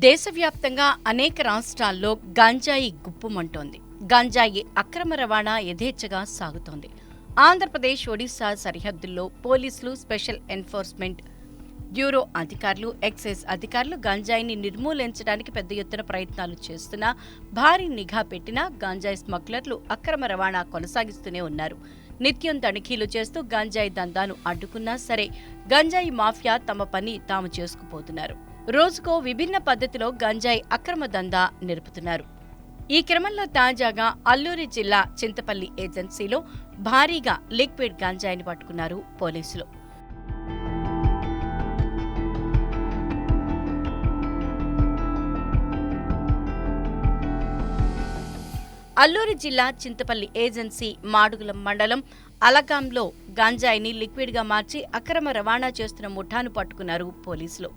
దేశవ్యాప్తంగా అనేక రాష్ట్రాల్లో గంజాయి గుప్పుమంటోంది. గంజాయి అక్రమ రవాణా యథేచ్ఛగా సాగుతోంది. ఆంధ్రప్రదేశ్ ఒడిశా సరిహద్దుల్లో పోలీసులు స్పెషల్ ఎన్ఫోర్స్మెంట్ బ్యూరో అధికారులు ఎక్సైజ్ అధికారులు గంజాయిని నిర్మూలించడానికి పెద్ద ఎత్తున ప్రయత్నాలు చేస్తున్నా భారీ నిఘా పెట్టినా గంజాయి స్మగ్లర్లు అక్రమ రవాణా కొనసాగిస్తూనే ఉన్నారు. నిత్యం తనిఖీలు చేస్తూ గంజాయి దందాను అడ్డుకున్నా సరే గంజాయి మాఫియా తమ పని తాము చేసుకుపోతున్నారు. రోజుకో విభిన్న పద్ధతిలో గంజాయి అక్రమ దందా నిలుపుతున్నారు. ఈ క్రమంలో తాజాగా అల్లూరి జిల్లా చింతపల్లి ఏజెన్సీలో భారీగా లిక్విడ్ గంజాయిని పట్టుకున్నారు పోలీసులు. అల్లూరి జిల్లా చింతపల్లి ఏజెన్సీ మాడుగుల మండలం అలగాంలో గంజాయిని లిక్విడ్గా మార్చి అక్రమ రవాణా చేస్తున్న ముఠాను పట్టుకున్నారు పోలీసులు.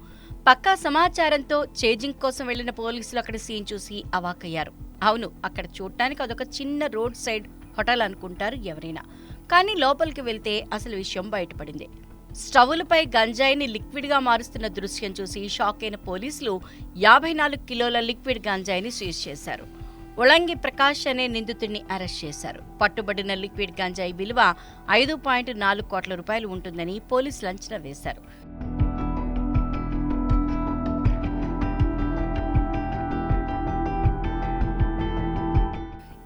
పక్కా సమాచారంతో చేజింగ్ కోసం వెళ్ళిన పోలీసులు అక్కడ సీన్ చూసి అవాకయ్యారు అవును అక్కడ చూడటానికి అదొక చిన్న రోడ్ సైడ్ హోటల్ అనుకుంటారు ఎవరైనా. కానీ లోపలికి వెళ్తే అసలు విషయం బయటపడింది. స్టవ్లపై గంజాయిని లిక్విడ్గా మారుస్తున్న దృశ్యం చూసి షాక్ అయిన పోలీసులు యాభై నాలుగు కిలోల లిక్విడ్ గంజాయిని సీజ్ చేశారు. ఉళంగి ప్రకాష్ అనే నిందితుడిని అరెస్ట్ చేశారు. పట్టుబడిన లిక్విడ్ గంజాయి విలువ ఐదు పాయింట్ నాలుగు కోట్ల రూపాయలు ఉంటుందని పోలీసులు అంచనా వేశారు.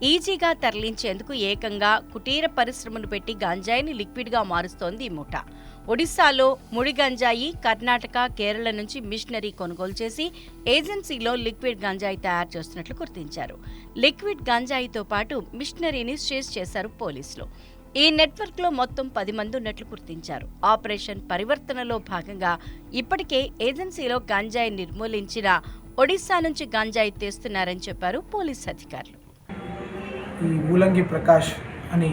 ఈజీగా తరలించేందుకు ఏకంగా కుటీర పరిశ్రమను పెట్టి గంజాయిని లిక్విడ్గా మారుస్తోంది ఈ ముఠ ఒడిశాలో ముడి గంజాయి కర్ణాటక కేరళ నుంచి మిషనరీ కొనుగోలు చేసి ఏజెన్సీలో లిక్విడ్ గంజాయి తయారు చేస్తున్నట్లు గుర్తించారు. లిక్విడ్ గంజాయితో పాటు మిషనరీని సీజ్ చేశారు పోలీసులు. ఈ నెట్వర్క్లో మొత్తం పది మంది ఉన్నట్లు గుర్తించారు. ఆపరేషన్ పరివర్తనలో భాగంగా ఇప్పటికే ఏజెన్సీలో గంజాయి నిర్మూలించిన ఒడిశా నుంచి గంజాయి తెస్తున్నారని చెప్పారు పోలీస్ అధికారులు. ఈ ఊలంగి ప్రకాష్ అని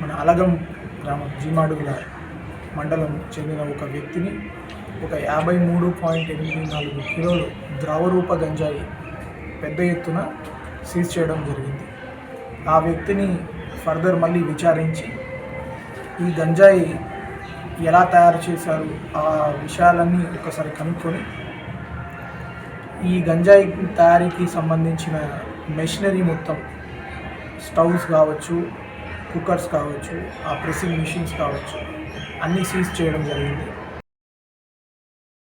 మన అలగం గ్రామం జీమాడుగుల మండలం చెందిన ఒక వ్యక్తిని ఒక యాభై మూడు పాయింట్ ఎనిమిది నాలుగు కిలోలు ద్రవరూప గంజాయి పెద్ద ఎత్తున సీజ్ చేయడం జరిగింది. ఆ వ్యక్తిని ఫర్దర్ మళ్ళీ విచారించి ఈ గంజాయి ఎలా తయారు చేశారు? ఆ విషయాలన్నీ ఒకసారి కనుక్కొని ఈ గంజాయి తయారీకి సంబంధించిన మెషినరీ మొత్తం స్టవ్స్ కావచ్చు కుక్కర్స్ కావచ్చు ఆ ప్రెస్సింగ్ మిషన్స్ కావచ్చు అన్నీ సీజ్ చేయడం జరిగింది.